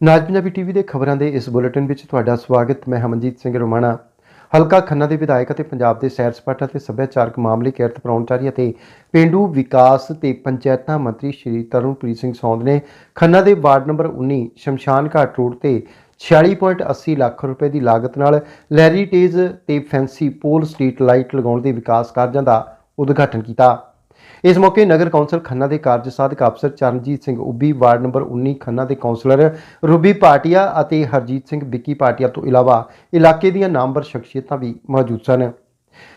ਨਾਜ Punjabi TV ਦੇ ਖਬਰਾਂ ਦੇ ਇਸ ਬੁਲੇਟਿਨ ਵਿੱਚ ਤੁਹਾਡਾ ਸਵਾਗਤ। ਮੈਂ ਹਮਨਜੀਤ ਸਿੰਘ ਰੋਮਾਣਾ। ਹਲਕਾ ਖੰਨਾ ਦੇ ਵਿਧਾਇਕ ਅਤੇ ਪੰਜਾਬ ਦੇ ਸੈਰ ਸਪਾਟਾ ਤੇ ਸੱਭਿਆਚਾਰਕ ਮਾਮਲੇ ਕਿਰਤ ਪਰੌਂਚਾਰੀ ਅਤੇ ਪਿੰਡੂ ਵਿਕਾਸ ਤੇ ਪੰਚਾਇਤਾਂ ਮੰਤਰੀ ਸ਼੍ਰੀ ਤਰਨਪ੍ਰੀਤ ਸਿੰਘ ਸੌਂਦ ਨੇ ਖੰਨਾ ਦੇ ਵਾਰਡ ਨੰਬਰ 19 ਸ਼ਮਸ਼ਾਨ ਘਾਟ ਰੋਡ ਤੇ 46.80 ਲੱਖ ਰੁਪਏ ਦੀ ਲਾਗਤ ਨਾਲ ਲੈਰੀਟੇਜ ਤੇ ਫੈਂਸੀ ਪੋਲ ਸਟਰੀਟ ਲਾਈਟ ਲਗਾਉਣ ਦੇ ਵਿਕਾਸ ਕਾਰਜਾਂ ਦਾ ਉਦਘਾਟਨ ਕੀਤਾ। ਇਸ ਮੌਕੇ ਨਗਰ ਕੌਂਸਲ ਖੰਨਾ ਦੇ ਕਾਰਜ ਸਾਧਕ ਅਫਸਰ ਚਰਨਜੀਤ ਸਿੰਘ ਉੱਬੀ ਵਾਰਡ ਨੰਬਰ 19 ਖੰਨਾ ਦੇ ਕੌਂਸਲਰ ਰੂਬੀ ਪਾਟਿਆ ਅਤੇ ਹਰਜੀਤ ਸਿੰਘ ਵਿੱਕੀ ਪਾਟਿਆ ਤੋਂ ਇਲਾਵਾ ਇਲਾਕੇ ਦੀਆਂ ਨਾਮਵਰ ਸ਼ਖਸੀਅਤਾਂ ਵੀ ਮੌਜੂਦ ਸਨ।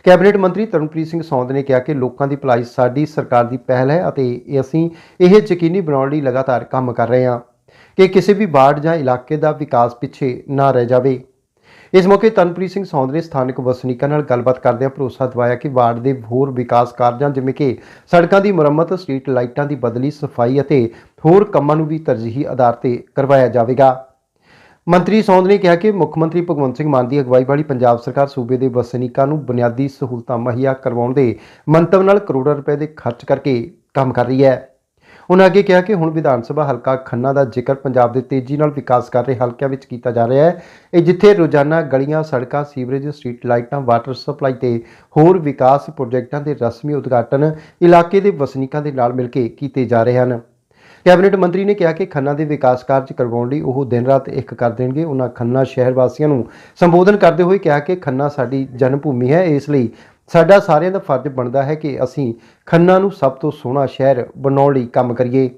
ਕੈਬਨਿਟ ਮੰਤਰੀ ਤਰਨਪ੍ਰੀਤ ਸਿੰਘ ਸੌਂਦ ਨੇ ਕਿਹਾ ਕਿ ਲੋਕਾਂ ਦੀ ਭਲਾਈ ਸਾਡੀ ਸਰਕਾਰ ਦੀ ਪਹਿਲ ਹੈ ਅਤੇ ਅਸੀਂ ਇਹ ਯਕੀਨੀ ਬਣਾਉਣ ਲਈ ਲਗਾਤਾਰ ਕੰਮ ਕਰ ਰਹੇ ਹਾਂ ਕਿ ਕਿਸੇ ਵੀ ਵਾਰਡ ਜਾਂ ਇਲਾਕੇ ਦਾ ਵਿਕਾਸ ਪਿੱਛੇ ਨਾ ਰਹਿ ਜਾਵੇ। ਇਸ ਮੌਕੇ ਤਨਪ੍ਰੀਤ ਸਿੰਘ ਸੌਂਦ ਨੇ ਸਥਾਨਕ ਵਸਨੀਕਾਂ ਨਾਲ ਗੱਲਬਾਤ ਕਰਦਿਆਂ ਭਰੋਸਾ ਦਿਵਾਇਆ ਕਿ ਵਾਰਡ ਦੇ ਹੋਰ ਵਿਕਾਸ ਕਾਰਜਾਂ, ਜਿਵੇਂ ਕਿ ਸੜਕਾਂ ਦੀ ਮੁਰੰਮਤ, ਸਟਰੀਟ ਲਾਈਟਾਂ ਦੀ ਬਦਲੀ, ਸਫ਼ਾਈ ਅਤੇ ਹੋਰ ਕੰਮਾਂ ਨੂੰ ਵੀ ਤਰਜੀਹੀ ਆਧਾਰ ਤੇ ਕਰਵਾਇਆ ਜਾਵੇਗਾ। ਮੰਤਰੀ ਸੌਂਦ ਨੇ ਕਿਹਾ ਕਿ ਮੁੱਖ ਮੰਤਰੀ ਭਗਵੰਤ ਸਿੰਘ ਮਾਨ ਦੀ ਅਗਵਾਈ ਵਾਲੀ ਪੰਜਾਬ ਸਰਕਾਰ ਸੂਬੇ ਦੇ ਵਸਨੀਕਾਂ ਨੂੰ ਬੁਨਿਆਦੀ ਸਹੂਲਤਾਂ ਮੁਹੱਈਆ ਕਰਵਾਉਣ ਦੇ ਮੰਤਵ ਨਾਲ ਕਰੋੜਾਂ ਰੁਪਏ ਦੇ ਖਰਚ ਕਰਕੇ ਕੰਮ ਕਰ ਰਹੀ ਹੈ। ਉਹਨਾਂ ਅੱਗੇ ਕਿਹਾ ਕਿ ਹੁਣ ਵਿਧਾਨ ਸਭਾ ਹਲਕਾ ਖੰਨਾ ਦਾ ਜ਼ਿਕਰ ਪੰਜਾਬ ਦੇ ਤੇਜ਼ੀ ਨਾਲ ਵਿਕਾਸ ਕਰ ਰਹੇ ਹਲਕਿਆਂ ਵਿੱਚ ਕੀਤਾ ਜਾ ਰਿਹਾ ਹੈ। ਇਹ ਜਿੱਥੇ ਰੋਜ਼ਾਨਾ ਗਲੀਆਂ, ਸੜਕਾਂ, ਸੀਵਰੇਜ, ਸਟਰੀਟ ਲਾਈਟਾਂ, ਵਾਟਰ ਸਪਲਾਈ ਤੇ ਹੋਰ ਵਿਕਾਸ ਪ੍ਰੋਜੈਕਟਾਂ ਦੇ ਰਸਮੀ ਉਦਘਾਟਨ ਇਲਾਕੇ ਦੇ ਵਸਨੀਕਾਂ ਦੇ ਨਾਲ ਮਿਲ ਕੇ ਕੀਤੇ ਜਾ ਰਹੇ ਹਨ। ਕੈਬਨਿਟ ਮੰਤਰੀ ਨੇ ਕਿਹਾ ਕਿ ਖੰਨਾ ਦੇ ਵਿਕਾਸ ਕਾਰਜ ਕਰਵਾਉਣ ਲਈ ਉਹ ਦਿਨ ਰਾਤ ਇੱਕ ਕਰ ਦੇਣਗੇ। ਉਹਨਾਂ ਖੰਨਾ ਸ਼ਹਿਰ ਵਾਸੀਆਂ ਨੂੰ ਸੰਬੋਧਨ ਕਰਦੇ ਹੋਏ ਕਿਹਾ ਕਿ ਖੰਨਾ ਸਾਡੀ ਜਨਮ ਭੂਮੀ ਹੈ। ਇਸ ਲਈ ਸਾਡਾ ਸਾਰਿਆਂ ਦਾ ਫਰਜ਼ ਬਣਦਾ ਹੈ ਕਿ ਅਸੀਂ ਖੰਨਾ ਨੂੰ ਸਭ ਤੋਂ ਸੋਹਣਾ ਸ਼ਹਿਰ ਬਣਾਉਣ ਲਈ ਕੰਮ ਕਰੀਏ।